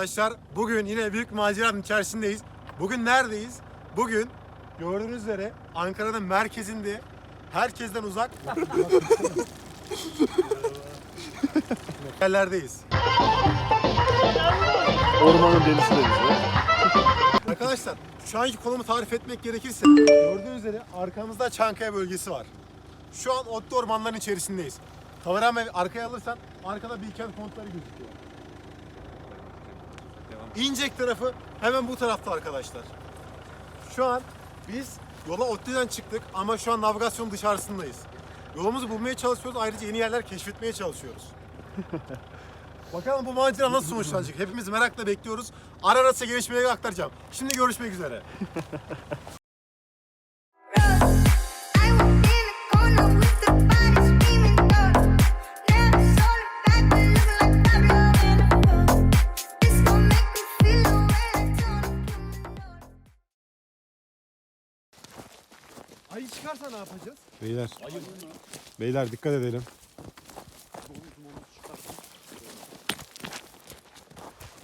Arkadaşlar. Bugün yine büyük bir maceranın içerisindeyiz. Bugün neredeyiz? Bugün gördüğünüz üzere Ankara'nın merkezinde herkesten uzak yerlerdeyiz. Ormanın delisi de bize. Arkadaşlar şu anki konumu tarif etmek gerekirse gördüğünüz üzere arkamızda Çankaya bölgesi var. Şu an otlu ormanların içerisindeyiz. Kameramı arkaya alırsan arkada Bilkent kontları gözüküyor. İncek tarafı hemen bu tarafta arkadaşlar. Şu an biz yola Otlu'dan çıktık ama şu an navigasyon dışarısındayız. Yolumuzu bulmaya çalışıyoruz ayrıca yeni yerler keşfetmeye çalışıyoruz. Bakalım bu macera nasıl sonuçlanacak? Hepimiz merakla bekliyoruz. Ara ara size gelişmeleri aktaracağım. Şimdi görüşmek üzere. Ayı çıkarsa ne yapacağız? Beyler. Beyler dikkat edelim.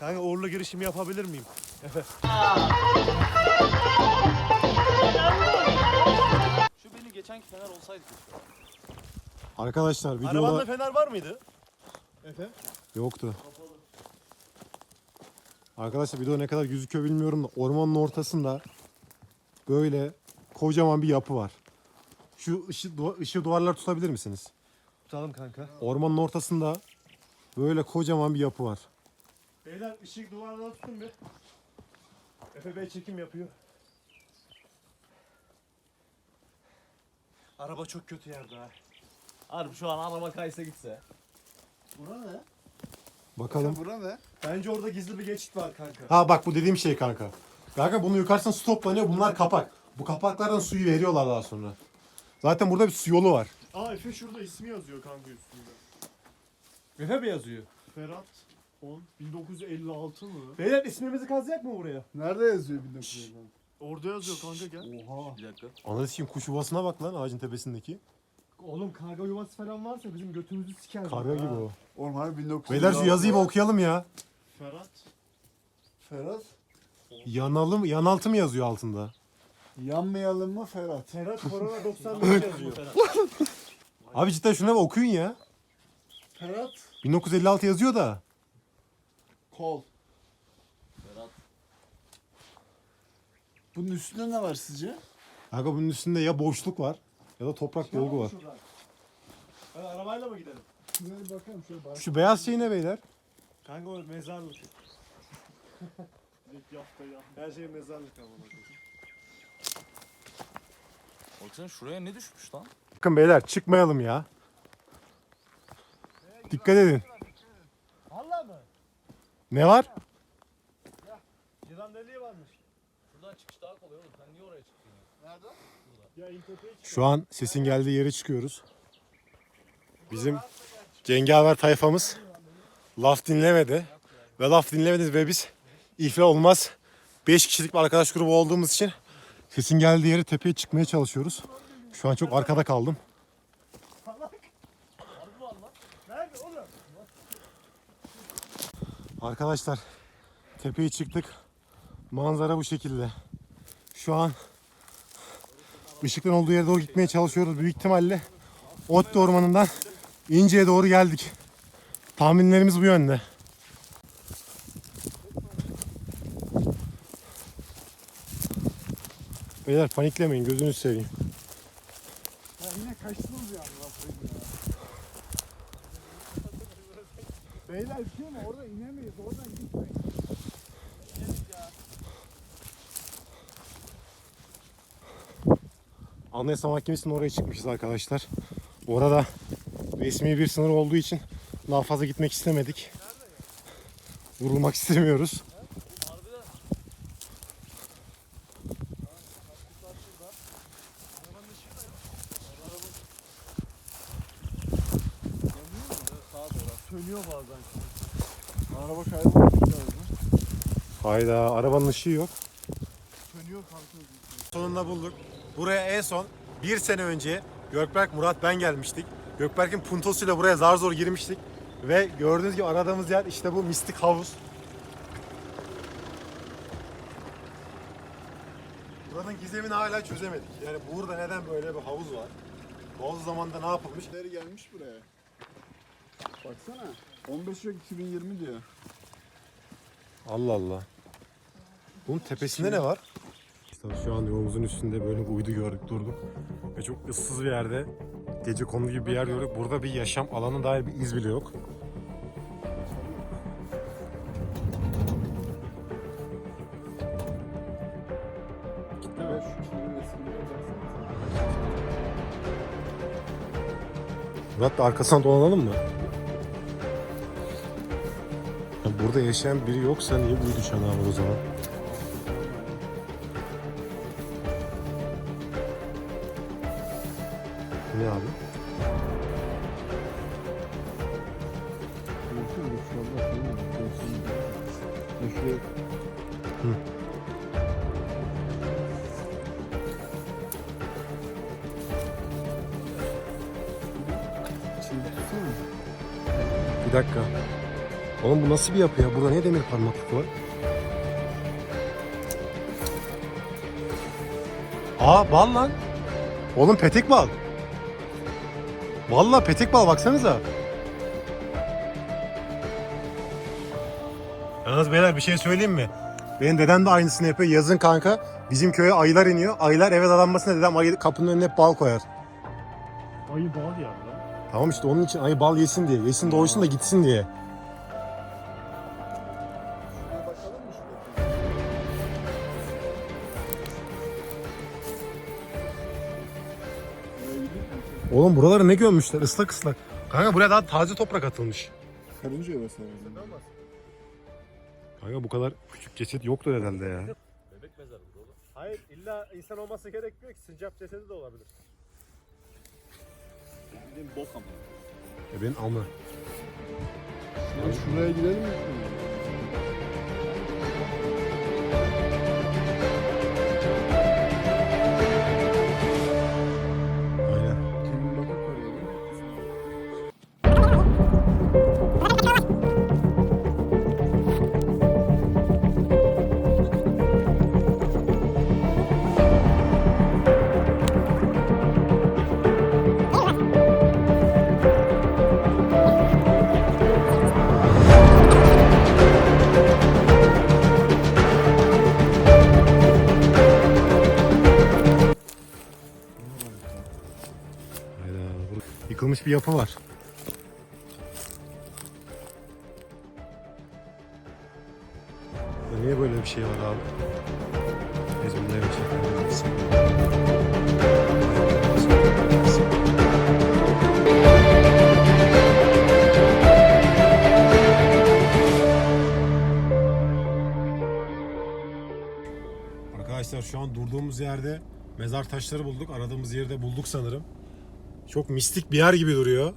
Kanka uğurlu girişimi yapabilir miyim? Şu benim geçenki fener olsaydı keşke. Arkadaşlar videoda Arabanda fener var mıydı? Efe? yoktu. Arkadaşlar video ne kadar gözüküyor bilmiyorum da ormanın ortasında böyle kocaman bir yapı var. Şu ışı, duva- ışığı duvarlar tutabilir misiniz? Tutalım kanka. Ormanın ortasında böyle kocaman bir yapı var. Beyler ışık duvarına tutun bir. Efe Bey çekim yapıyor. Araba çok kötü yerde ha. Harbi şu an araba kaysa gitse. Bura ne? Bakalım. Bura ne? Bence orada gizli bir geçit var kanka. Ha bak bu dediğim şey kanka. Kanka bunu yukarısına su toplanıyor. Bunlar kapak. Bu kapaklardan suyu veriyorlar daha sonra. Zaten burada bir su yolu var. Aa Efe şurada ismi yazıyor kanka üstünde. Efe mi yazıyor? Ferhat 10 1956 mı? Beyler ismimizi kazacak mı buraya? Nerede yazıyor 1950? Orada yazıyor kanka gel. Oha. Bir dakika. Anladın kim kuş yuvasına bak lan ağacın tepesindeki. Oğlum karga yuvası falan varsa bizim götümüzü siker. Karga gibi o. Oğlum harbi 1950. Beyler şu yazıyı bir okuyalım ya. Ferhat. Ferhat. Yanalım, yanaltı mı yazıyor altında? Yanmayalım mı Ferhat? Ferhat Korona 95 yazıyor. Abi cidden şuna bir okuyun ya. Ferhat. 1956 yazıyor da. Kol. Berat. Bunun üstünde ne var sizce? Kanka bunun üstünde ya boşluk var ya da toprak dolgu var. Hadi arabayla mı gidelim? Şuraya bir bakalım şöyle bak. Şu beyaz şey ne beyler? Kanka o mezarlık. Dik yapta ya. Her şey mezarlık ama. Baksana şuraya ne düşmüş lan? Bakın beyler çıkmayalım ya. Dikkat edin. Allah mı? Ne var? Yılan deliği varmış. Şuradan çıkış daha kolay oğlum. Sen niye oraya çıktın ya? Ya intopeye çık. Şu an sesin geldiği yere çıkıyoruz. Bizim cengaver tayfamız laf dinlemedi. Ve laf dinlemedi ve biz iflah olmaz 5 kişilik bir arkadaş grubu olduğumuz için sesin geldiği yere tepeye çıkmaya çalışıyoruz. Şu an çok arkada kaldım. Arkadaşlar tepeye çıktık. Manzara bu şekilde. Şu an ışıktan olduğu yere doğru gitmeye çalışıyoruz. Büyük ihtimalle Otlu Ormanı'ndan İnce'ye doğru geldik. Tahminlerimiz bu yönde. Beyler paniklemeyin gözünüzü seveyim. Ya yine kaçtınız yani. Beyler şey mi? Orada inemeyiz. Oradan gitmeyin. Anayasa Mahkemesi'nin oraya çıkmışız arkadaşlar. Orada resmi bir sınır olduğu için daha fazla gitmek istemedik. Vurulmak istemiyoruz. sönüyor bazen. Araba kaybolmuş. Hayda arabanın ışığı yok. Sönüyor kanka. Sonunda bulduk. Buraya en son bir sene önce Gökberk, Murat, ben gelmiştik. Gökberk'in puntosuyla buraya zar zor girmiştik. Ve gördüğünüz gibi aradığımız yer işte bu mistik havuz. Buranın gizemini hala çözemedik. Yani burada neden böyle bir havuz var? Havuz zamanında ne yapılmış? Gelmiş buraya. Baksana. 15 Ocak 2020 diyor. Allah Allah. Bunun tepesinde ne var? İşte şu an yolumuzun üstünde böyle bir uydu gördük durduk. Ve çok ıssız bir yerde gece kondu gibi bir yer gördük. Burada bir yaşam alanı dair bir iz bile yok. Murat da arkasına dolanalım mı? Burada yaşayan biri yoksa niye uydu çanağı var o zaman? Ne abi? Bir dakika. Oğlum bu nasıl bir yapı ya? Burada niye demir parmaklık var? Aa bal lan. Oğlum petek bal. Vallahi petek bal baksanıza. Yalnız beyler bir şey söyleyeyim mi? Benim dedem de aynısını yapıyor. Yazın kanka bizim köye ayılar iniyor. Ayılar eve dadanmasına dedem ayı kapının önüne hep bal koyar. Ayı bal ya. Tamam işte onun için ayı bal yesin diye. Yesin doysun da gitsin diye. Oğlum buraları ne gömmüşler ıslak ıslak. Kanka buraya daha taze toprak atılmış. Karınca basalım. Kanka bu kadar küçük ceset yoktur herhalde ya. Bebek mezarı bu oğlum. Hayır illa insan olması gerekmiyor ki sincap cesedi de olabilir. Bildiğin bok ama. E benim amı. Ya şuraya gidelim mi? Yıkılmış bir yapı var. Niye böyle bir şey var abi? Ezberlemişim. Arkadaşlar şu an durduğumuz yerde mezar taşları bulduk. Aradığımız yeri de bulduk sanırım. Çok mistik bir yer gibi duruyor.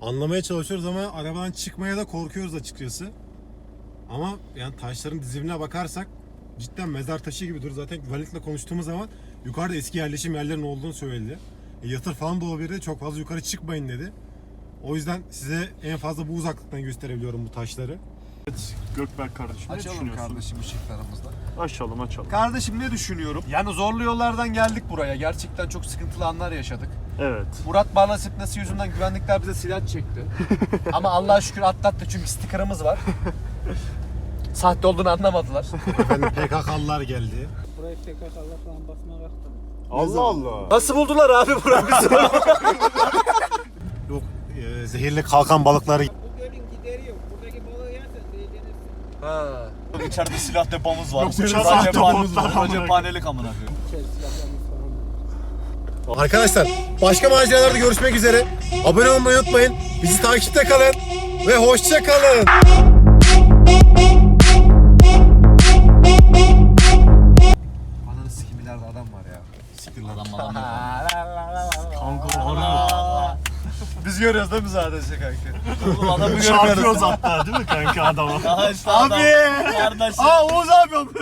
Anlamaya çalışıyoruz ama arabadan çıkmaya da korkuyoruz açıkçası. Ama yani taşların dizimine bakarsak cidden mezar taşı gibi duruyor. Zaten güvenlikle konuştuğumuz zaman yukarıda eski yerleşim yerlerinin olduğunu söyledi. E, yatır falan da olabilir. Çok fazla yukarı çıkmayın dedi. O yüzden size en fazla bu uzaklıktan gösterebiliyorum bu taşları. Gökberk kardeşim ne Açalım düşünüyorsun? kardeşim ışıklarımızda. Açalım açalım. Kardeşim ne düşünüyorum? Yani zorlu yollardan geldik buraya. Gerçekten çok sıkıntılı anlar yaşadık. Evet. Murat Barla sıkması yüzünden güvenlikler bize silah çekti. Ama Allah'a şükür atlattı çünkü stikerimiz var. Sahte olduğunu anlamadılar. Efendim PKK'lılar geldi. Buraya PKK'lar falan basmaya kalktı. Allah Allah. Nasıl buldular abi burayı? Yok e, zehirli kalkan balıkları. Ha. İçeride silah depomuz var. Yok, Uçak silah depomuz var. cephanelik amına. Arkadaşlar başka maceralarda görüşmek üzere. Abone olmayı unutmayın. Bizi takipte kalın ve hoşça kalın. Mi zaten şey kanka? Oğlum adamı mı? Çarpıyoruz hatta değil mi kanka adama? Abi! Kardeş. Aa Oğuz abi koyayım.